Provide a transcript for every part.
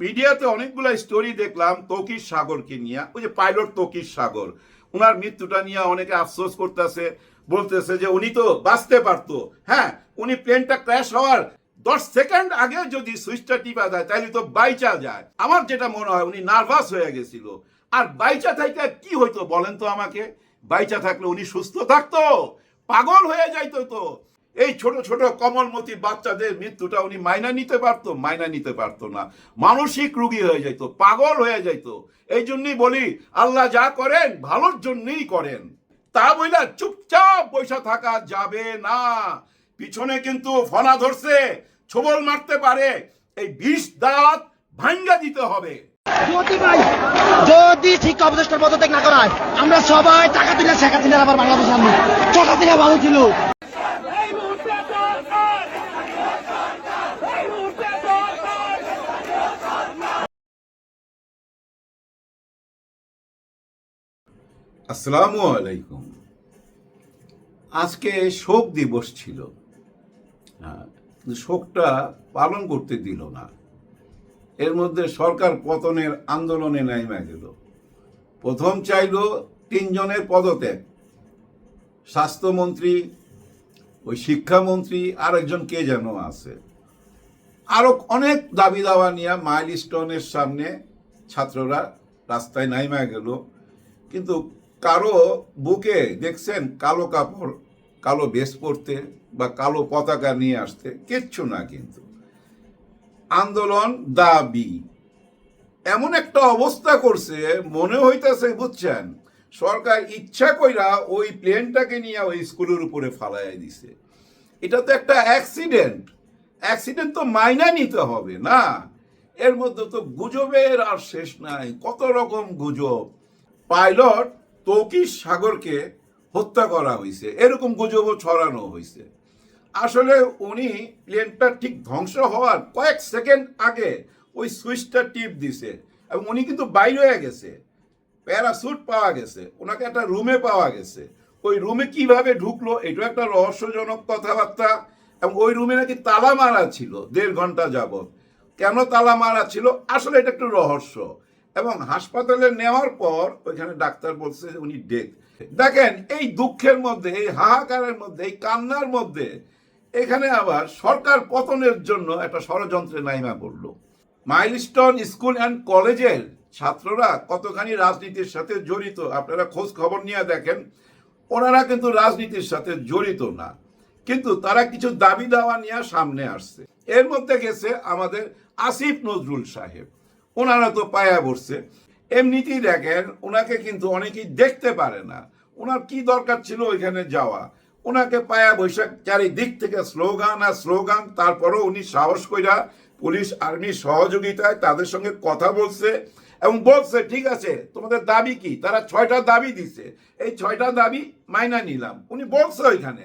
মিডিয়াতে অনেকগুলো স্টোরি দেখলাম তকির সাগরকে নিয়ে। ওই যে পাইলট তকির সাগর। ওনার মৃত্যুটা নিয়ে অনেকে আফসোস করতেছে, বলতেছে যে উনি তো বাঁচতে পারতো। হ্যাঁ উনি প্লেনটা ক্র্যাশ হওয়ার দশ সেকেন্ড আগে যদি সুইচটা টিপা যায় তাহলে তো বাইচা যায়। আমার যেটা মনে হয়, উনি নার্ভাস হয়ে গেছিল। আর বাইচা থাকলে কি হইতো বলেন তো আমাকে? বাইচা থাকলে উনি সুস্থ থাকতো, পাগল হয়ে যাইতো তো। এই ছোট ছোট কমলমতি বাচ্চাদের মৃত্যুটা উনি মাইনা নিতে পারতো, মাইনা নিতে পারতো না। মানসিক রুগী হয়ে যাইতো, পাগল হয়ে যাইতো। এই জন্যই বলি, আল্লাহ যা করেন, ভালোর জন্যই করেন। তা বইলা চুপচাপ বৈশা থাকা যাবে না। পিছনে কিন্তু ফনা ধরছে, ছবল মারতে পারে, এই বিষ দাঁত ভাঙ্গা দিতে হবে। যদি ঠিক অবদেষ্টার পদত্যাগ না করায়, আমরা সবাই টাকা দিলে শেখ হাসিনার আবার বাংলাদেশ আনব। শেখ হাসিনা ভালো ছিল এই মুহূর্তে দরকার এই মুহূর্তে দরকার আসসালামু আলাইকুম। আজকে শোক দিবস ছিল। হ্যাঁ, কিন্তু শোকটা পালন করতে দিল না। এর মধ্যে সরকার পতনের আন্দোলনে নাইমা গেল। প্রথম চাইল তিনজনের পদত্যাগ। স্বাস্থ্যমন্ত্রী ওই শিক্ষামন্ত্রী আর একজন কে যেন আছে। আরও অনেক দাবি দাওয়া নিয়ে মাইল স্টোনের সামনে ছাত্ররা রাস্তায় নাইমা গেল। কিন্তু কারও বুকে দেখছেন কালো কাপড়, কালো বেশ পরতে বা কালো পতাকা নিয়ে আসতে, কিচ্ছু না কিন্তু। আন্দোলন দাবি। এমন একটা অবস্থা করছে, মনে হইতেছে, বুঝছেন? সরকার ইচ্ছা কইরা ওই প্লেনটাকে নিয়ে ওই স্কুলের উপরে ফালাই দিছে। এটা তো একটা অ্যাক্সিডেন্ট। অ্যাক্সিডেন্ট তো মাইনা নিতে হবে, না? এর মধ্যে তো গুজবের আর শেষ নাই। কত রকম গুজব। পাইলট তৌকির সাগরকে হত্যা করা হয়েছে এরকম গুজবও ছড়ানো হয়েছে আসলে উনি প্লেনটা ঠিক ধ্বংস হওয়ার কয়েক সেকেন্ড আগে ওই সুইচটা টিপ দিছে এবং উনি কিন্তু বাইরে হয়ে গেছে, প্যারাসুট পাওয়া গেছে, ওনাকে একটা রুমে পাওয়া গেছে। ওই রুমে কীভাবে ঢুকলো এটাও একটা রহস্যজনক কথাবার্তা এবং ওই রুমে নাকি তালা মারা ছিল দেড় ঘণ্টা যাবত কেন তালা মারা ছিল? আসলে এটা একটু রহস্য। এবং হাসপাতালে নেওয়ার পর ওইখানে ডাক্তার বলছে উনি ডেথ দেখেন, এই দুঃখের মধ্যে, এই হাহাকারের মধ্যে, এই কান্নার মধ্যে এখানে আবার সরকার পতনের জন্য একটা ষড়যন্ত্রে নাইমা পড়ল। মাইলস্টোন স্কুল অ্যান্ড কলেজের ছাত্ররা কতখানি রাজনীতির সাথে জড়িত, আপনারা খোঁজ খবর নিয়ে দেখেন, ওনারা কিন্তু রাজনীতির সাথে জড়িত না। কিন্তু তারা কিছু দাবি দাওয়া নিয়ে সামনে আসছে। এর মধ্যে গেছে আমাদের আসিফ নজরুল সাহেব। ওনারা তো পায়া বসছে এমনিতেই দেখেন, ওনাকে কিন্তু অনেকেই দেখতে পারে না। ওনার কি দরকার ছিল ওইখানে যাওয়া? ওনাকে পায়া বৈশাখ চারিদিক থেকে স্লোগান আর স্লোগান, তারপরও উনি সাহস কইরা পুলিশ আর্মির সহযোগিতায় তাদের সঙ্গে কথা বলছে এবং বলছে, ঠিক আছে, তোমাদের দাবি কি? তারা ছয়টা দাবি দিছে। এই ছয়টা দাবি মাইনা নিলাম। উনি বলছে ওইখানে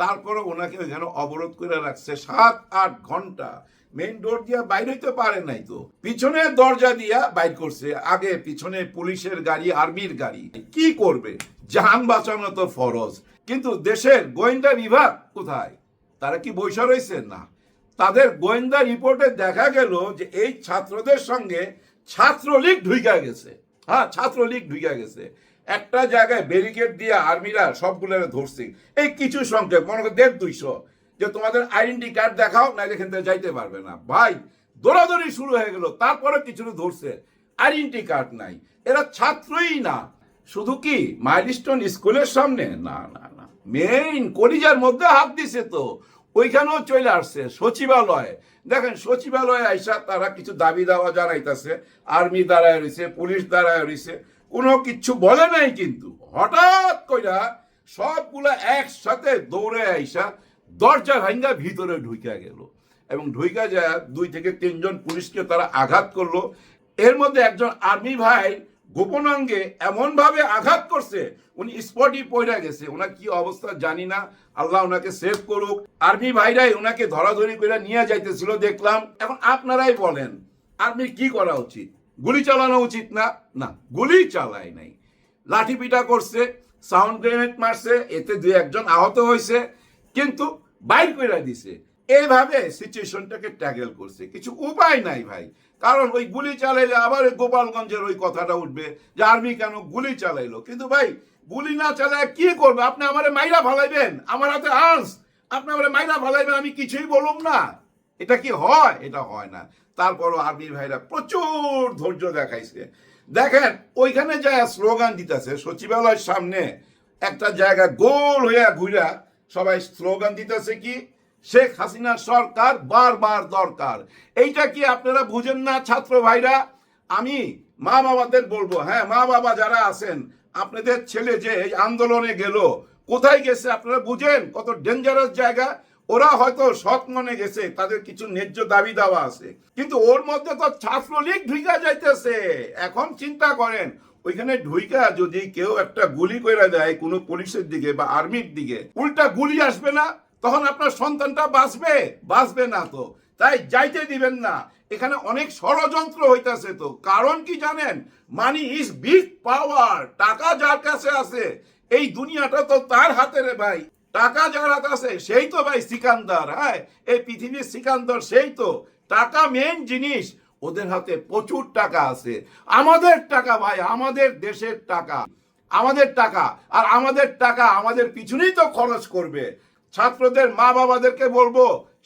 তারপরে ওনাকে ওইখানে অবরোধ করে রাখছে। সাত, আট ঘণ্টা। মেইন ডোর দিয়া বাইর হইতে পারে নাই তো। পিছনে দরজা দিয়া বাইর করছে। আগে পিছনে পুলিশের গাড়ি, আর্মির গাড়ি। কি করবে? জান বাঁচানো তো ফরজ। কিন্তু দেশের গোয়েন্দা বিভাগ কোথায়? তারা কি বৈশা রয়েছে না। তাদের গোয়েন্দা রিপোর্টে দেখা গেল যে এই ছাত্রদের সঙ্গে ছাত্রলীগ ঢুইকা গেছে। হ্যাঁ ছাত্রলীগ ঢুইকা গেছে। একটা জায়গায় ব্যারিকেড দিয়ে আর্মিরা সবগুলো ধরছে। এই কিছু সংখ্যক, মনে করো দেড় দুইশো, যে তোমাদের আইডেন্টি কার্ড দেখাও না এখান থেকে যাইতে পারবে না। ভাই, দৌড়াদৌড়ি শুরু হয়ে গেল, তারপরে কিছু ধরছে। আইডেন্টি কার্ড নাই, এরা ছাত্রই না। শুধু কি মাইলস্টোন স্কুলের সামনে? না না না। মেইন কলিজার মধ্যে হাত দিছে তো, ওইখানেও চলে আসছে, সচিবালয়। দেখেন, সচিবালয়ে আইসা তারা কিছু দাবি দাওয়া জানাইতেছে। আর্মি দাঁড়ায় রয়েছে, পুলিশ দাঁড়ায় রয়েছে। কোনো কিচ্ছু বলে নাই কিন্তু। হঠাৎ কইরা সবগুলা একসাথে দৌড়ে আইসা দরজা ভাঙ্গা ভিতরে ঢুইকা গেল এবং ঢুইকা যায় দুই থেকে তিনজন পুলিশকে তারা আঘাত করল। এর মধ্যে একজন আর্মি ভাই গোপনাঙ্গে এমন ভাবে আঘাত করছে, উনি স্পটই পড়ে গেছে। ওনার কি অবস্থা জানি না। আল্লাহ ওনাকে সেভ করুক। আর্মি ভাইরাই ওনাকে ধরাধরি করে নিয়ে যাইতেছিল, দেখলাম। এখন আপনারাই বলেন আর্মি কি করা উচিত? গুলি চালানো উচিত না। না, গুলি চালায় নাই। লাঠি পিটা করছে, সাউন্ড গ্রেনেড মারছে, এতে দুই একজন আহত হয়েছে, কিন্তু বাইর করে দিছে। এইভাবে সিচুয়েশনটাকে ট্যাগেল করছে। কিছু উপায় নাই ভাই। কারণ ওই গুলি চালাইলে আবার গোপালগঞ্জের ওই কথাটা উঠবে যে আর্মি কেন গুলি চালাইলো। কিন্তু ভাই, গুলি না চালায় কি করবে? আপনি আমারে মাইরা ফালাইবেন? আমার হাতে আর্স আপনি আমারে মাইরা ফালাইবেন, আমি কিছুই বলুম না। এটা কি হয়? এটা হয় না। তারপরও আর্মি ভাইরা প্রচুর ধৈর্য দেখাইছে। দেখেন, ওইখানে যা স্লোগান দিতেছে, সচিবালয়ের সামনে একটা জায়গা গোল হইয়া ঘুরা সবাই স্লোগান দিতেছে কি, শেখ হাসিনার সরকার বারবার দরকার। এইটা কি আপনারা বুঝেন না, ছাত্র ভাইরা? আমি মা বাবাদের বলব হ্যাঁ মা বাবা যারা আছেন, আপনাদের ছেলে যে এই আন্দোলনে গেল, কোথায় গেছে আপনারা বুঝেন কত ডেঞ্জারাস জায়গা? ওরা হয়তো সৎ মনে গেছে, তাদের কিছু ন্যায্য দাবি দাওয়া আছে। কিন্তু ওর মধ্যে তো ছাত্রলীগ ঢুকা যাইতেছে। এখন চিন্তা করেন, ওইখানে ঢুইকা যদি কেউ একটা গুলি করে দেয় কোনো পুলিশের দিকে বা আর্মির দিকে, উল্টা গুলি আসবে না, তখন আপনার সন্তানটা বাঁচবে বাঁচবে না তো। তাই যাইতে দিবেন না। এখানে অনেক ষড়যন্ত্র হইতাছে তো। কারণ কি জানেন? মানি ইজ বিগ পাওয়ার টাকা যার কাছে আছে, এই দুনিয়াটা তো তার হাতে রে ভাই। টাকা যার হাতে আছে, সেই তো ভাই সিকান্দার হ্যাঁ? এই পৃথিবীর সিকান্দার সেই তো। টাকা মেন জিনিস, ওদের হাতে প্রচুর টাকা আছে। আমাদের টাকা ভাই, আমাদের দেশের টাকা, আমাদের টাকা, আর আমাদের টাকা আমাদের পিছনেই তো খরচ করবে। ছাত্রদের মা বাবাদেরকে বলব,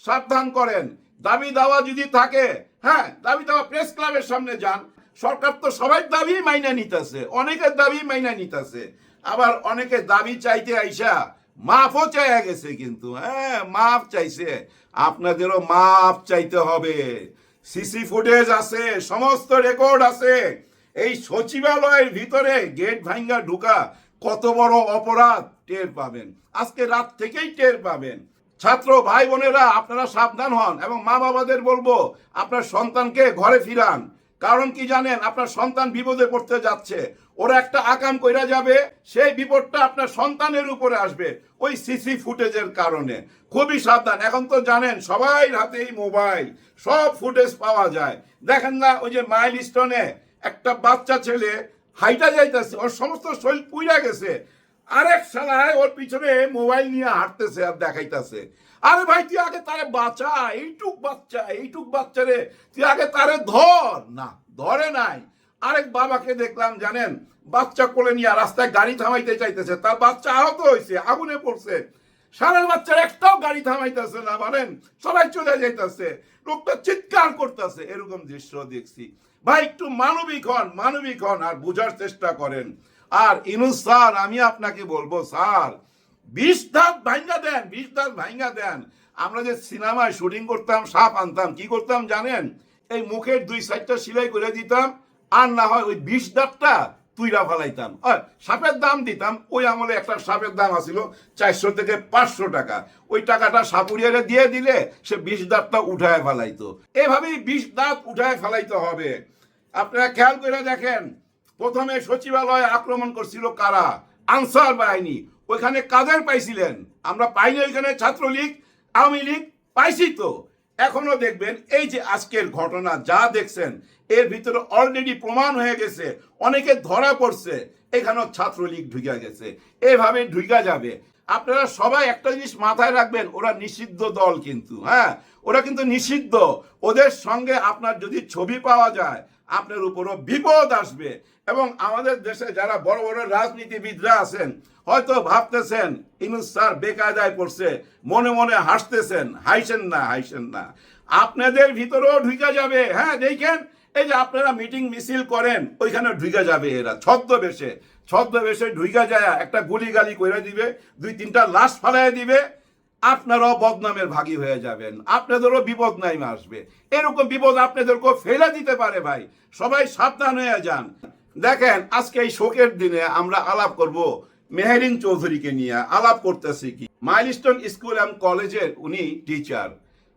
সাবধান করেন। দাবি দাওয়া যদি থাকে হ্যাঁ দাবি দাওয়া প্রেস ক্লাবের সামনে যান। সরকার তো সবাই দাবি মাইনা নিতেছে, অনেকের দাবি মাইনা নিতেছে। আবার অনেকে দাবি চাইতে আইসা মাফও চাইয়া গেছে কিন্তু হ্যাঁ মাফ চাইছে। আপনাদেরও মাফ চাইতে হবে। সিসি ফুটেজ আছে, সমস্ত রেকর্ড আছে। এই সচিবালয়ের ভিতরে গেট ভাঙ্গা ঢুকা কত বড় অপরাধ টের পাবেন। আজকে রাত থেকেই টের পাবেন। ছাত্র ভাই বোনেরা, আপনারা সাবধান হন এবং মা বাবাদের বলব, আপনার সন্তানকে ঘরে ফিরান। কারণ কি জানেন? আপনার সন্তান বিপদে পড়তে যাচ্ছে। ওরা একটা আকাম কইরা যাবে, সেই বিপদটা আপনার সন্তানের উপরে আসবে, ওই সিসি ফুটেজের কারণে। খুবই সাবধান। এখন তো জানেন, সবাই হাতেই মোবাইল, সব ফুটেজ পাওয়া যায়। দেখেন না, ওই যে মাইল স্টোনে একটা বাচ্চা ছেলে হাইটা যাইতেছে, ওর সমস্ত শরীর পুইরা গেছে। আরেক শালায় ওর পিছনে মোবাইল নিয়ে হাঁটতেছে আর দেখাইতেছে। আরে ভাই, তুই আগে তারে বাঁচা, এইটুক বাচ্চা, এইটুক বাচ্চারে তুই আগে তারে ধর। না, ধরে নাই। আরেক বাবাকে দেখলাম, জানেন, বাচ্চা কোলে নিয়ে রাস্তায় গাড়ি থামাইতে চাইতেছে। তার বাচ্চা আহত হয়েছে আগুনে পড়ছে। সারের বাচ্চার একটাও গাড়ি থামাইতেছে না বলেন সবাই চলে যাইতেছে। লোকটা চিৎকার করতেছে। এরকম দৃশ্য দেখছি। ভাই, একটু মানবিক হন মানবিক হন, আর বোঝার চেষ্টা করেন। আর ইনুস স্যার, আমি আপনাকে বলব, স্যার বিষ দাঁত ভাঙ্গা দেন, বিষ দাঁত ভাঙ্গা দেন। আমরা যে সিনেমায় শুটিং করতাম, সাপ আনতাম, কি করতাম জানেন? এই মুখের দুই সাইডটা সেলাই করে দিতাম, আর না হয় ওই বিষ দাঁতটা তুইরা ফালাইতাম। আর সাপের দাম দিতাম, ওই আমলে একটা সাপের দাম আসিল চারশো থেকে পাঁচশো টাকা। ওই টাকাটা সাপুরিয়ারে দিয়ে দিলে সে বিষ দাঁতটা উঠায় ফেলাইতো। এভাবেই বিষ দাঁত উঠায় ফেলাইতে হবে। আপনারা খেয়াল করে দেখেন, প্রথমে সচিবালয়ে আক্রমণ করছিল কারা? আনসার বাহিনী। ওইখানে কাদের পাইছিলেন? আমরা পাইনি ওইখানে ছাত্রলীগ, আওয়ামী লীগ, পাইছি তো। এখনও দেখবেন এই যে আজকের ঘটনা, যা দেখছেন, এর ভিতরে অলরেডি প্রমাণ হয়ে গেছে। অনেকে ধরা পড়ছে, এখানেও ছাত্রলীগ ঢুকে গেছে। এভাবে ঢুকা যাবে। আপনারা সবাই একটা জিনিস মাথায় রাখবেন, ওরা নিষিদ্ধ দল কিন্তু হ্যাঁ? ওরা কিন্তু নিষিদ্ধ। ওদের সঙ্গে আপনার যদি ছবি পাওয়া যায় আপনার উপরও বিপদ আসবে। এবং আমাদের দেশে যারা বড় বড় রাজনীতিবিদরা আছেন, হয়তো ভাবতেছেন, ইনুস স্যার বেকায়দায় পড়ছে, মনে মনে হাসতেছেন হাইছেন না হাইছেন না। আপনাদের ভিতরেও ঢুকে যাবে। হ্যাঁ দেখেন, এই যে আপনারা মিটিং মিছিল করেন, ওইখানে ঢুকে যাবে এরা, ছদ্মবেশে। ছদ্মবেশে ঢুকে যায়, একটা গুলি গালি করে দিবে, দুই তিনটা লাশ ফালাই দিবে আপনারাও বদনামের ভাগী হয়ে যাবেন। আপনাদেরও বিপদ নাই আসবে। এরকম বিপদ আপনাদেরকেও ফেলে দিতে পারে ভাই। সবাই সাবধান হয়ে যান। দেখেন, আজকে এই শোকের দিনে আমরা আলাপ করব মেহেরিন চৌধুরীকে নিয়ে। আলাপ করতেছি কি? মাইলস্টোন স্কুল অ্যান্ড কলেজের উনি টিচার।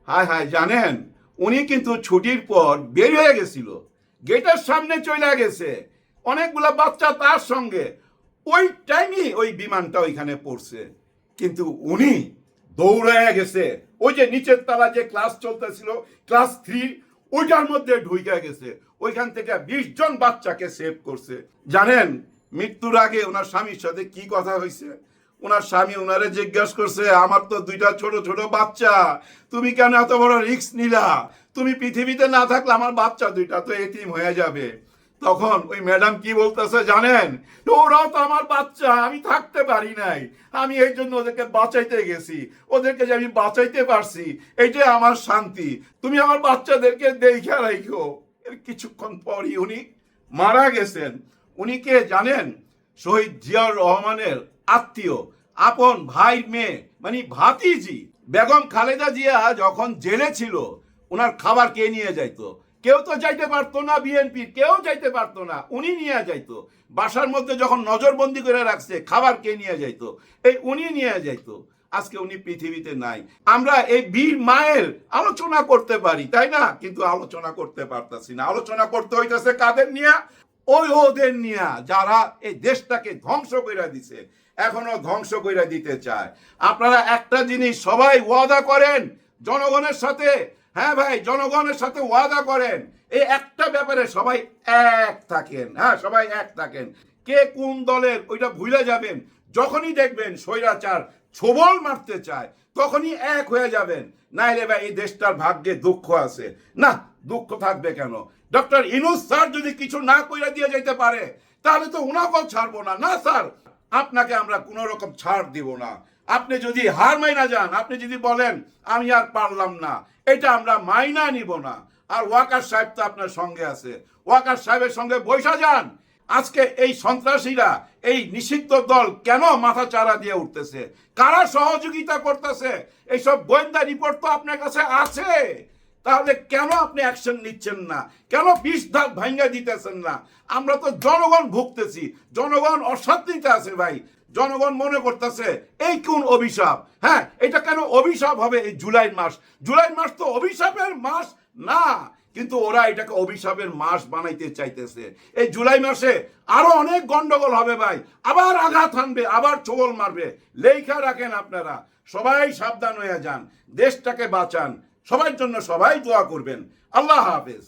হায় হায়, জানেন? উনি কিন্তু ছুটির পর বের হয়ে গেছিল। গেটের সামনে চলে গেছে। অনেকগুলা বাচ্চা তার সঙ্গে। ওই টাইমই ওই বিমানটা ওইখানে পড়ছে। কিন্তু উনি দৌড়ায় গেছে। ওই যে নিচের তলা যে ক্লাস চলতেছিল ক্লাস থ্রি ওইটার মধ্যে ঢুইকা গেছে। ওইখান থেকে বিশ জন বাচ্চাকে সেভ করছে। জানেন, মৃত্যুর আগে ওনার স্বামীর সাথে কি কথা হয়েছে? ওনার স্বামী ওনারে জিজ্ঞাসা করছে, আমার তো দুইটা ছোট ছোট বাচ্চা, তুমি কেন এত বড় রিস্ক নিলা? তুমি পৃথিবীতে না থাকলে আমার বাচ্চা দুইটা তো এতিম হয়ে যাবে। তখন ওই ম্যাডাম কি বলতেছে জানেন? ওরাও তো আমার বাচ্চা, আমি থাকতে পারি নাই। আমি এই জন্য ওদেরকে বাঁচাইতে গেছি। ওদেরকে যে আমি বাঁচাইতে পারছি, এইটাই আমার শান্তি। তুমি আমার বাচ্চাদেরকে দেখে রাখো এর কিছুক্ষণ পরই উনি মারা গেছেন। উনি কে জানেন? শহীদ জিয়াউর রহমানের আত্মীয়, আপন ভাই মেয়ে মানে ভাতিজি। বেগম খালেদা জিয়া যখন জেলে ছিল ওনার খাবার কে নিয়ে যাইতো? কেউ তো যাইতে পারতো না বিএনপি, কেউ যাইতে পারতো না, উনি নিয়ে যাইতো। বাসার মধ্যে যখন নজরবন্দি করে রাখছে, খাবার কে নিয়ে যাইতো? এই উনি নিয়ে যাইতো। আজকে উনি পৃথিবীতে নাই। আমরা এই বীর মায়ের আলোচনা করতে পারি, তাই না? কিন্তু আলোচনা করতে পারতাছি না। আলোচনা করতে হইতেছে কাদের নিয়ে? ওই ওদের নিয়ে, যারা এই দেশটাকে ধ্বংস করে দিছে, এখনও ধ্বংস করে দিতে চায়। আপনারা একটা জিনিস সবাই ওয়াদা করেন, জনগণের সাথে হ্যাঁ ভাই, জনগণের সাথে ওয়াদা করেন। এই একটা ব্যাপারে সবাই এক থাকেন। হ্যাঁ সবাই এক থাকেন। কে কোন দলের, ওইটা ভুলে যাবেন। যখনই দেখবেন স্বৈরাচার ছোবল মারতে চায়, তখনই এক হয়ে যাবেন। নাইলে ভাই, এই দেশটার ভাগ্যে দুঃখ আছে। না, দুঃখ থাকবে কেন? ডক্টর ইনুস স্যার যদি কিছু না কইরা দিয়ে যেতে পারে, তাহলে তো উনাকেও ছাড়বো না। না, স্যার, আপনাকে আমরা কোনো রকম ছাড় দিব না। আপনি যদি হার মাইনা যান, আপনি যদি বলেন, আমি আর পারলাম না, এটা আমরা মাইনা নিব না। আর ওয়াকার সাহেব তো আপনার সঙ্গে আছে। ওয়াকার সাহেবের সঙ্গে বৈশা যান। আজকে এই সন্ত্রাসীরা, এই নিষিদ্ধ দল কেন মাথা চারা দিয়ে উঠতেছে? কারা সহযোগিতা করতেছে? এইসব গোয়েন্দা রিপোর্ট তো আপনার কাছে আছে। তাহলে কেন আপনি অ্যাকশন নিচ্ছেন না? কেন বিষ ধাপ ভাঙ্গা দিতেছেন না? আমরা তো জনগণ ভুগতেছি। জনগণ অশান্তিতে আছে ভাই। জনগণ মনে করতেছে, এই কোন অভিশাপ? হ্যাঁ এটা কেন অভিশাপ হবে এই জুলাই মাস? জুলাই মাস তো অভিশাপের মাস না, কিন্তু ওরা এটাকে অভিশাপের মাস বানাইতে চাইতেছে। এই জুলাই মাসে আরও অনেক গন্ডগোল হবে ভাই। আবার আঘাত হানবে, আবার চোগল মারবে। লেখা রাখেন আপনারা, সবাই সাবধান হয়ে যান, দেশটাকে বাঁচান। সবার জন্য সবাই দোয়া করবেন। আল্লাহ হাফেজ।